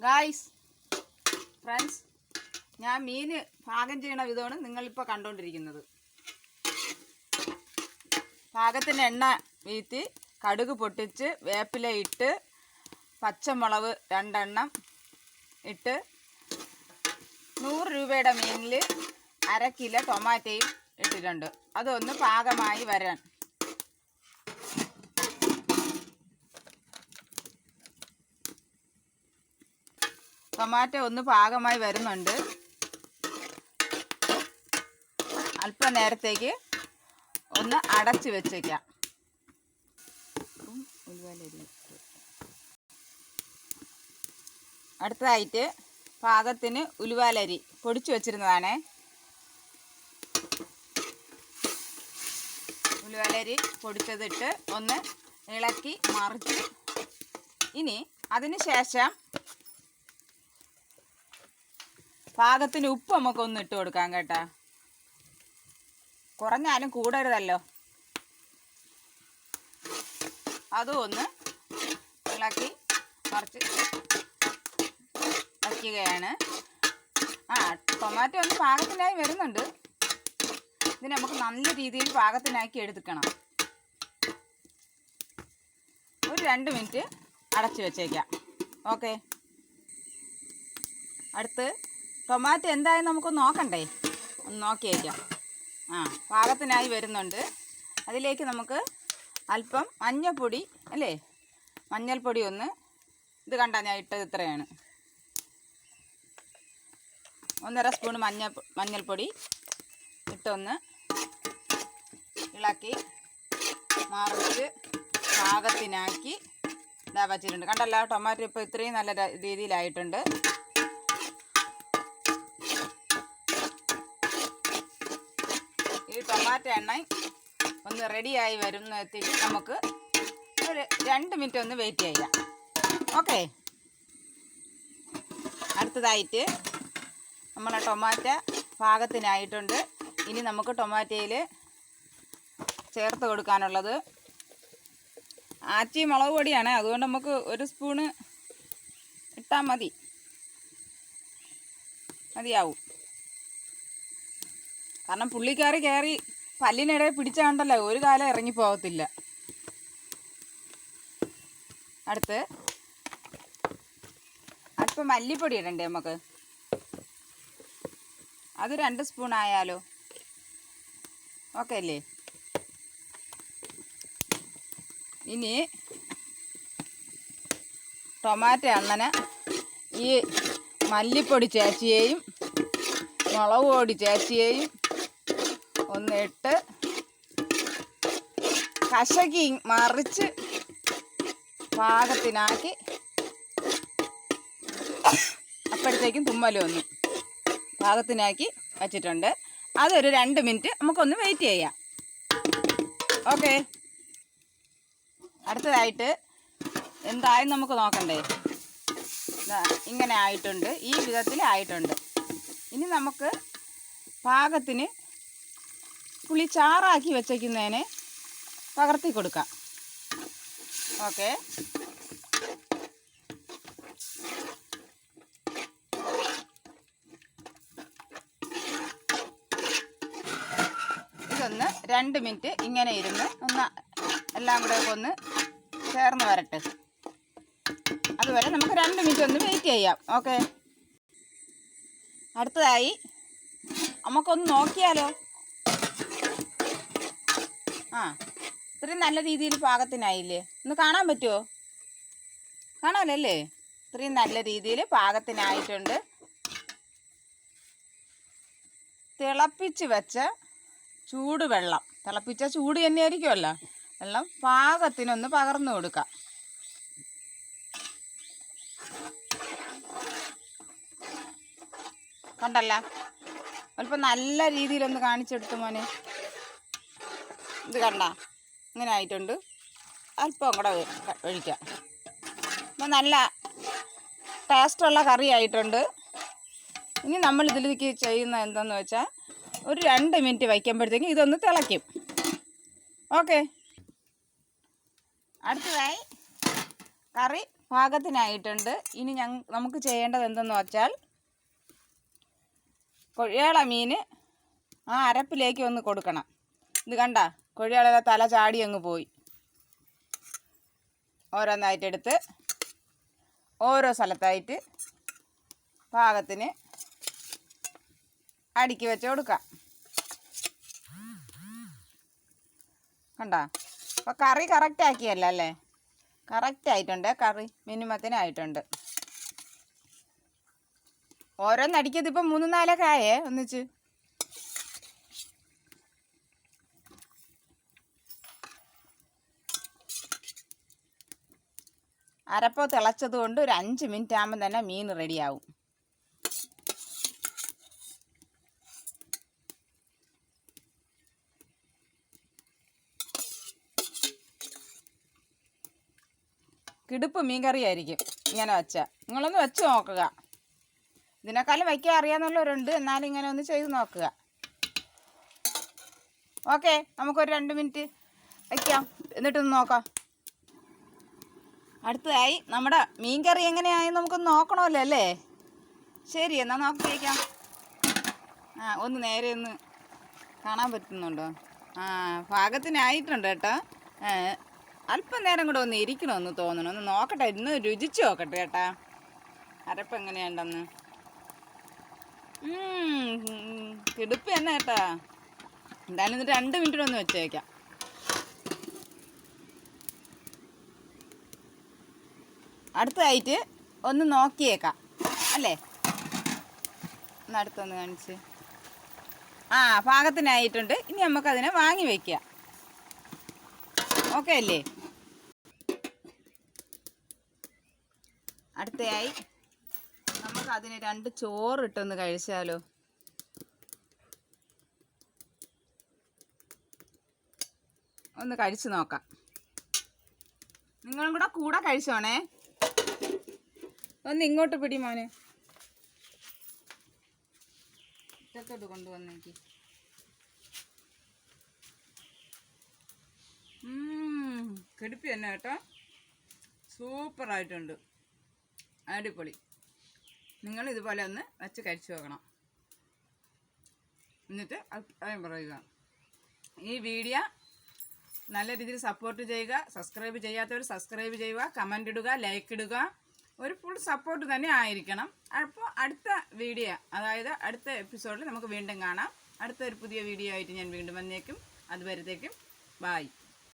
Guys friends ഞാൻ മീൻ പാകം ചെയ്യണ വിധമാണ് നിങ്ങളിപ്പോൾ കണ്ടുകൊണ്ടിരിക്കുന്നത് പാകത്തിന് എണ്ണ വീത്തി കടുക് പൊട്ടിച്ച് വേപ്പില ഇട്ട് പച്ചമുളക് രണ്ടെണ്ണം ഇട്ട് നൂറ് രൂപയുടെ മീനിൽ അര കിലോ ടൊമാറ്റോയും ഇട്ടിട്ടുണ്ട്. അതൊന്ന് പാകമായി വരാൻ. ടൊമാറ്റോ ഒന്ന് പാകമായി വരുന്നുണ്ട്. അല്പം നേരത്തേക്ക് ഒന്ന് അടച്ച് വെച്ചേക്കാം. അടുത്തതായിട്ട് പാകത്തിന് ഉലുവാലരി പൊടിച്ചു വച്ചിരുന്നതാണേ. ഉലുവാലരി പൊടിച്ചതിട്ട് ഒന്ന് ഇളക്കി മറിച്ച്. ഇനി അതിന് ശേഷം പാകത്തിന് ഉപ്പ് നമുക്കൊന്ന് ഇട്ട് കൊടുക്കാം കേട്ടാ. കുറഞ്ഞാലും കൂടരുതല്ലോ. അതും ഒന്ന് ഇളക്കി കുറച്ച് വയ്ക്കുകയാണ് ആ ടൊമാറ്റോ ഒന്ന് പാകത്തിനായി വരുന്നുണ്ട്. ഇതിന് നമുക്ക് നല്ല രീതിയിൽ പാകത്തിനാക്കി എടുക്കണം. ഒരു രണ്ട് മിനിറ്റ് അടച്ചു വെച്ചേക്കാം. ഓക്കെ. അടുത്ത് ടൊമാറ്റോ എന്തായാലും നമുക്ക് നോക്കണ്ടേ? ഒന്ന് നോക്കിയേക്കാം ആ പാകത്തിനായി വരുന്നുണ്ട്. അതിലേക്ക് നമുക്ക് അല്പം മഞ്ഞൾപ്പൊടി അല്ലേ? മഞ്ഞൾപ്പൊടി ഒന്ന് ഇത് കണ്ട ഞാൻ ഇട്ടത് ഇത്രയാണ്. ഒന്നര സ്പൂൺ മഞ്ഞ മഞ്ഞൾപ്പൊടി ഇട്ടൊന്ന് ഇളക്കി മറിച്ച് പാകത്തിനാക്കി ഇതാ വച്ചിട്ടുണ്ട്. കണ്ടല്ലോ ടൊമാറ്റോ ഇപ്പോൾ ഇത്രയും നല്ല രീതിയിലായിട്ടുണ്ട്. ടൊമാറ്റോ എണ്ണ ഒന്ന് റെഡിയായി വരുന്നതിന് നമുക്ക് ഒരു രണ്ട് മിനിറ്റ് ഒന്ന് വെയിറ്റ് ചെയ്യാം. ഓക്കെ അടുത്തതായിട്ട് നമ്മളെ ടൊമാറ്റ പാകത്തിനായിട്ടുണ്ട്. ഇനി നമുക്ക് ടൊമാറ്റോയിൽ ചേർത്ത് കൊടുക്കാനുള്ളത് ആച്ചി മുളക് പൊടിയാണ്. അതുകൊണ്ട് നമുക്ക് ഒരു സ്പൂണ് ഇട്ടാൽ മതി. മതിയാവും. കാരണം പുള്ളിക്കാറി കയറി പല്ലിനിടെ പിടിച്ചാണ്ടല്ലോ ഒരു കാലം ഇറങ്ങി പോകത്തില്ല. അടുത്ത്. അല്പം മല്ലിപ്പൊടി ഇടണ്ടേ നമുക്ക്? അത് രണ്ട് സ്പൂൺ ആയാലോ? ഓക്കെ അല്ലേ? ഇനി ടൊമാറ്റോ അങ്ങനെ ഈ മല്ലിപ്പൊടി ചേച്ചിയെയും മുളക് പൊടി ചേച്ചിയെയും ഒന്ന് ഇട്ട് കശകി മറിച്ച് പാകത്തിനാക്കി അപ്പോഴത്തേക്കും തുമ്മലും ഒന്ന് പാകത്തിനാക്കി വച്ചിട്ടുണ്ട്. അതൊരു രണ്ട് മിനിറ്റ് നമുക്കൊന്ന് വെയിറ്റ് ചെയ്യാം. ഓക്കെ അടുത്തതായിട്ട് എന്തായാലും നമുക്ക് നോക്കണ്ടേ? ഇങ്ങനെ ആയിട്ടുണ്ട്. ഈ വിധത്തിൽ ആയിട്ടുണ്ട് ഇനി നമുക്ക് പാകത്തിന് പുളി ചാറാക്കി വെച്ചേക്കുന്നതിനെ പകർത്തി കൊടുക്കാം. ഓക്കെ. ഇതൊന്ന് രണ്ട് മിനിറ്റ് ഇങ്ങനെ ഇരുന്ന് ഒന്ന് എല്ലാം കൂടെ ഒന്ന് ചേർന്ന് വരട്ടെ. അതുവരെ നമുക്ക് രണ്ട് മിനിറ്റ് ഒന്ന് വെയിറ്റ് ചെയ്യാം. ഓക്കെ. അടുത്തതായി നമുക്കൊന്ന് നോക്കിയാലോ? ആ. ഇത്രയും നല്ല രീതിയിൽ പാകത്തിനായില്ലേ? ഒന്ന് കാണാൻ പറ്റുമോ കാണാമല്ലേ ഇത്രയും നല്ല രീതിയിൽ പാകത്തിനായിട്ടുണ്ട്. തിളപ്പിച്ച് വെച്ച ചൂട് വെള്ളം. തിളപ്പിച്ച ചൂട് തന്നെയായിരിക്കുമല്ലോ. വെള്ളം പാകത്തിനൊന്ന് പകർന്നു കൊടുക്കാം. കണ്ടല്ല? അല്പം നല്ല രീതിയിലൊന്ന് കാണിച്ചെടുത്തു മോനെ? ഇത് കണ്ട? ഇങ്ങനെ ആയിട്ടുണ്ട്. അല്പം കൂടെ ഒഴിക്കാം. അപ്പം നല്ല ടേസ്റ്റുള്ള കറി ആയിട്ടുണ്ട്. ഇനി നമ്മൾ ഇതിലേക്ക് ചെയ്യുന്ന എന്താണെന്ന് വെച്ചാൽ ഒരു രണ്ട് മിനിറ്റ് വയ്ക്കുമ്പോഴത്തേക്കും ഇതൊന്ന് തിളയ്ക്കും. ഓക്കെ. അടുത്തതായി കറി പാകത്തിനായിട്ടുണ്ട്. ഇനി ഞങ്ങ നമുക്ക് ചെയ്യേണ്ടത് എന്തെന്ന് വെച്ചാൽ കൊഴിയാള മീൻ ആ അരപ്പിലേക്ക് ഒന്ന് കൊടുക്കണം. ഇത് കണ്ട? കൊഴിയാള തല ചാടി അങ്ങ് പോയി. ഓരോന്നായിട്ട് എടുത്ത് ഓരോ സ്ഥലത്തായിട്ട് പാകത്തിന് അടുക്കി വെച്ച് കൊടുക്കാം. കണ്ട? അപ്പോൾ കറി കറക്റ്റ് ആക്കിയല്ല അല്ലേ? കറക്റ്റ് ആയിട്ടുണ്ട്. കറി മിനിമത്തിനായിട്ടുണ്ട് ഓരോന്നടിക്കത് ഇപ്പം മൂന്ന് നാലൊക്കെ ആയേ ഒന്നിച്ച്. അരപ്പോ തിളച്ചത് കൊണ്ട് ഒരു അഞ്ച് മിനിറ്റ് ആകുമ്പോൾ തന്നെ മീൻ റെഡിയാവും. കിടുപ്പ് മീൻ കറിയായിരിക്കും ഇങ്ങനെ വെച്ചാൽ നിങ്ങളൊന്ന് വെച്ച് നോക്കുക. ഇതിനേക്കാളും വയ്ക്കാൻ അറിയാമെന്നുള്ളവരുണ്ട് എന്നാലും ഇങ്ങനെ ഒന്ന് ചെയ്ത് നോക്കുക. ഓക്കെ നമുക്കൊരു രണ്ട് മിനിറ്റ് വയ്ക്കാം എന്നിട്ടൊന്ന് നോക്കാം. അടുത്തതായി നമ്മുടെ മീൻ കറി എങ്ങനെയായി നമുക്കൊന്ന് നോക്കണമല്ലോ അല്ലേ? ശരി എന്നാൽ നോക്കി വയ്ക്കാം ആ ഒന്ന് നേരെ ഒന്ന് കാണാൻ പറ്റുന്നുണ്ടോ? ആ പാകത്തിനായിട്ടുണ്ട് കേട്ടോ. അല്പം നേരം കൂടെ ഒന്ന് ഇരിക്കണമെന്ന് തോന്നണം. ഒന്ന് നോക്കട്ടെ ഇന്ന് രുചിച്ച് നോക്കട്ടെ കേട്ടാ. അരപ്പ് എങ്ങനെയുണ്ടെന്ന്. കിടുപ്പ് തന്നെ കേട്ടാ. എന്തായാലും ഇത് രണ്ട് മിനിറ്റിനൊന്ന് വെച്ചേക്കാം. അടുത്തതായിട്ട് ഒന്ന് നോക്കിയേക്കാം. അല്ലേ? ഒന്ന് അടുത്തൊന്ന് കാണിച്ച്. ആ പാകത്തിനായിട്ടുണ്ട്. ഇനി നമുക്കതിനെ വാങ്ങി വയ്ക്കുക ഓക്കെ അല്ലേ? അടുത്തയായി. നമുക്കതിന് രണ്ട് ചോറിട്ടൊന്ന് കഴിച്ചാലോ? ഒന്ന് കഴിച്ചു നോക്കാം. നിങ്ങളും കൂടെ കൂടെ കഴിച്ചോണേ. ഒന്ന് ഇങ്ങോട്ട് പിടി മോനെ. ഇറ്റത്തോട്ട് കൊണ്ടുവന്നേക്ക്. കെടുപ്പി തന്നെ കേട്ടോ. സൂപ്പറായിട്ടുണ്ട് അടിപൊളി. നിങ്ങൾ ഇതുപോലെ ഒന്ന് വെച്ച് കഴിച്ചു നോക്കണം. എന്നിട്ട് അഭിപ്രായം പറയുക. ഈ വീഡിയോ നല്ല രീതിയിൽ സപ്പോർട്ട് ചെയ്യുക. സബ്സ്ക്രൈബ് ചെയ്യാത്തവർ സബ്സ്ക്രൈബ് ചെയ്യുക. കമന്റ് ഇടുക ലൈക്ക് ഇടുക. ഒരു ഫുൾ സപ്പോർട്ട് തന്നെ ആയിരിക്കണം. അപ്പോൾ അടുത്ത വീഡിയോ അതായത് അടുത്ത എപ്പിസോഡിൽ നമുക്ക് വീണ്ടും കാണാം. അടുത്ത ഒരു പുതിയ വീഡിയോ ആയിട്ട് ഞാൻ വീണ്ടും വന്നേക്കും. അതുവരത്തേക്കും ബായ്